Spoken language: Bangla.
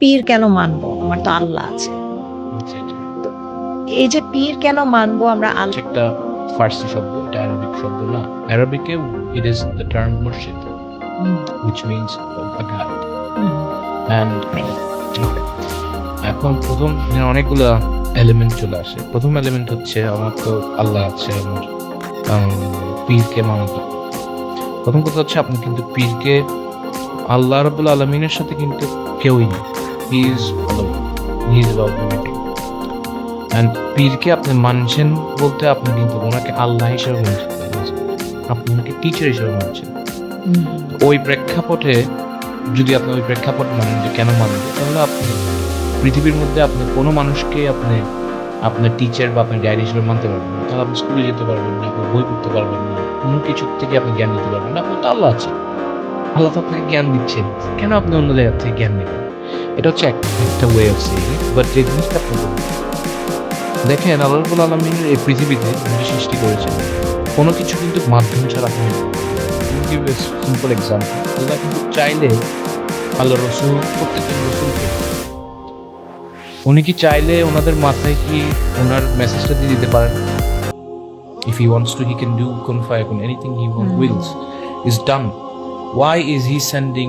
পীর কেন মানবো? আমার তো আল্লাহ আছে। এই যে পীর কেন মানবো আমরা একটা ফার্সি শব্দ এটা অ্যারাবিক শব্দ না। অ্যারাবিকে ইট ইজ দ্য টার্ম মুর্শিদ which means a guide and এখন প্রথম অনেকগুলো এলিমেন্ট চলে আসে। প্রথম এলিমেন্ট হচ্ছে আমার তো আল্লাহ আছে আমার আম, পীরকে মানত। প্রথম কথা হচ্ছে আপনি কিন্তু পীরকে আল্লাহ রবুল আলমিনের সাথে কিন্তু কেউই নেই হি ইজ অ্যান্ড পীরকে আপনি মানছেন বলতে আপনি কিন্তু ওনাকে আল্লাহ হিসেবে মানছেন। আপনি ওনাকে টিচার হিসেবে মানছেন। ওই প্রেক্ষাপটে যদি আপনি ওই প্রেক্ষাপট মানেন যে কেন মানবেন তাহলে আপনি পৃথিবীর মধ্যে আপনি কোনো মানুষকে আপনি আপনার টিচার বা আপনার গাইড হিসেবে মানতে পারবেন না। তাহলে আপনি স্কুলে যেতে পারবেন না আপনি বই পড়তে পারবেন না কোনো কিছু থেকে আপনি জ্ঞান নিতে পারবেন না। আপনার তো আল্লাহ আছে আল্লাহ তো আপনাকে জ্ঞান দিচ্ছেন। কেন আপনি অন্য জায়গা থেকে জ্ঞান নেবেন? এটা হচ্ছে একটা ওয়ে অফ সেইং বাট যে জিনিসটা দেখেন আল্লাহ রবুল আলমিনের এই পৃথিবীতে যিনি সৃষ্টি করেছেন কোনো কিছু কিন্তু মাধ্যম ছাড়া হয় সিম্পল এক্সাম্পল আল্লাহ কিন্তু চাইলে আল্লাহ রসুল রসুলকে উনি কি চাইলে ওনাদের মাথায় কি ওনার মেসেজটা দিয়ে দিতে পারেন? If he wants to he can do কোন ফায়াকুন anything he Hmm. Wills is done why is he sending